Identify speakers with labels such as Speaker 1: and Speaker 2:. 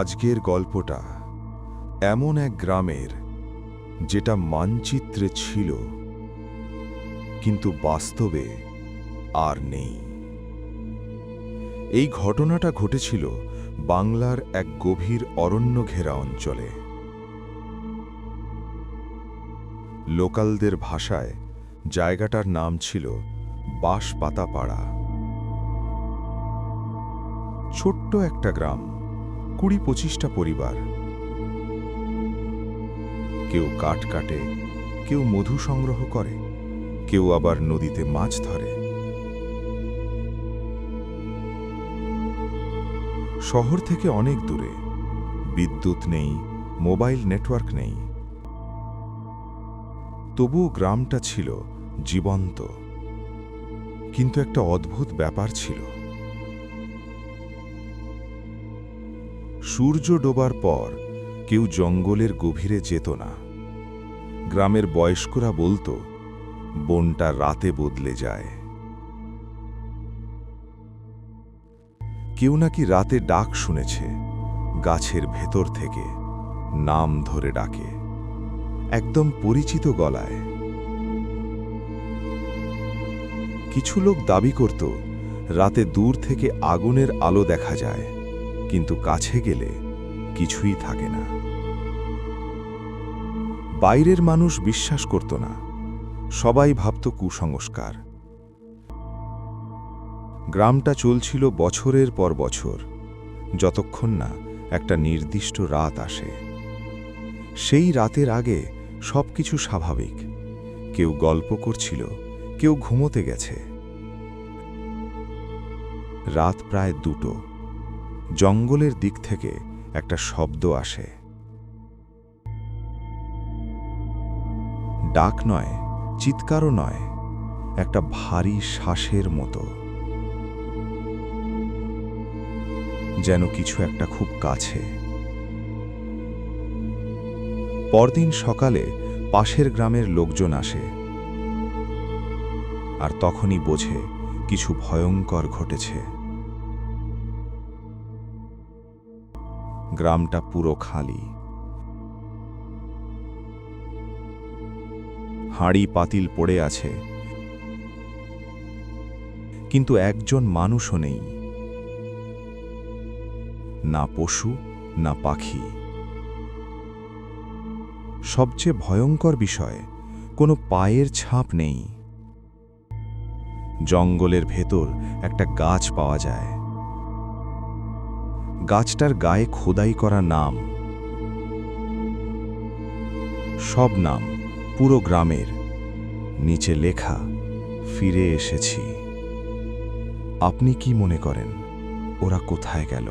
Speaker 1: আজকের গল্পটা এমন এক গ্রামের যেটা মানচিত্রে ছিল, কিন্তু বাস্তবে আর নেই। এই ঘটনাটা ঘটেছিল বাংলার এক গভীর অরণ্য ঘেরা অঞ্চলে। লোকালদের ভাষায় জায়গাটার নাম ছিল বাঁশপাতাপাড়া। ছোট্ট একটা গ্রাম। কুড়ি পঁচিশটা পরিবার। কেউ কাঠ কাটে, কেউ মধু সংগ্রহ করে, কেউ আবার নদীতে মাছ ধরে। শহর থেকে অনেক দূরে, বিদ্যুৎ নেই, মোবাইল নেটওয়ার্ক নেই। তবুও গ্রামটা ছিল জীবন্ত। কিন্তু একটা অদ্ভুত ব্যাপার ছিল। সূর্য ডোবার পর কেউ জঙ্গলের গভীরে যেত না। গ্রামের বয়স্করা বলতো, বনটা রাতে বদলে যায়। কেউ নাকি রাতে ডাক শুনেছে, গাছের ভেতর থেকে নাম ধরে ডাকে। একদম পরিচিত গলায়। কিছু লোক দাবি করত, রাতে দূর থেকে আগুনের আলো দেখা যায়। কিন্তু কাছে গেলে কিছুই থাকে না। বাইরের মানুষ বিশ্বাস করত না। সবাই ভাবত কুসংস্কার। গ্রামটা চলছিল বছরের পর বছর। যতক্ষণ না একটা নির্দিষ্ট রাত আসে। সেই রাতের আগে সবকিছু স্বাভাবিক। কেউ গল্প করছিল, কেউ ঘুমোতে গেছে। রাত প্রায় দুটো। জঙ্গলের দিক থেকে একটা শব্দ আসে। ডাক নয়, চিৎকারও নয়, একটা ভারী শ্বাসের মতো। যেন কিছু একটা খুব কাছে। পরদিন সকালে পাশের গ্রামের লোকজন আসে। আর তখনই বোঝে কিছু ভয়ঙ্কর ঘটেছে। গ্রামটা পুরো খালি। হাঁড়ি পাতিল পড়ে আছে। কিন্তু একজন মানুষও নেই। না পশু, না পাখি। সবচেয়ে ভয়ঙ্কর বিষয়, কোনো পায়ের ছাপ নেই। জঙ্গলের ভেতর একটা গাছ পাওয়া যায়। গাছটার গায়ে খোদাই করা নাম। সব নাম পুরো গ্রামের। নিচে লেখা, ফিরে এসেছি। আপনি কি মনে করেন, ওরা কোথায় গেল?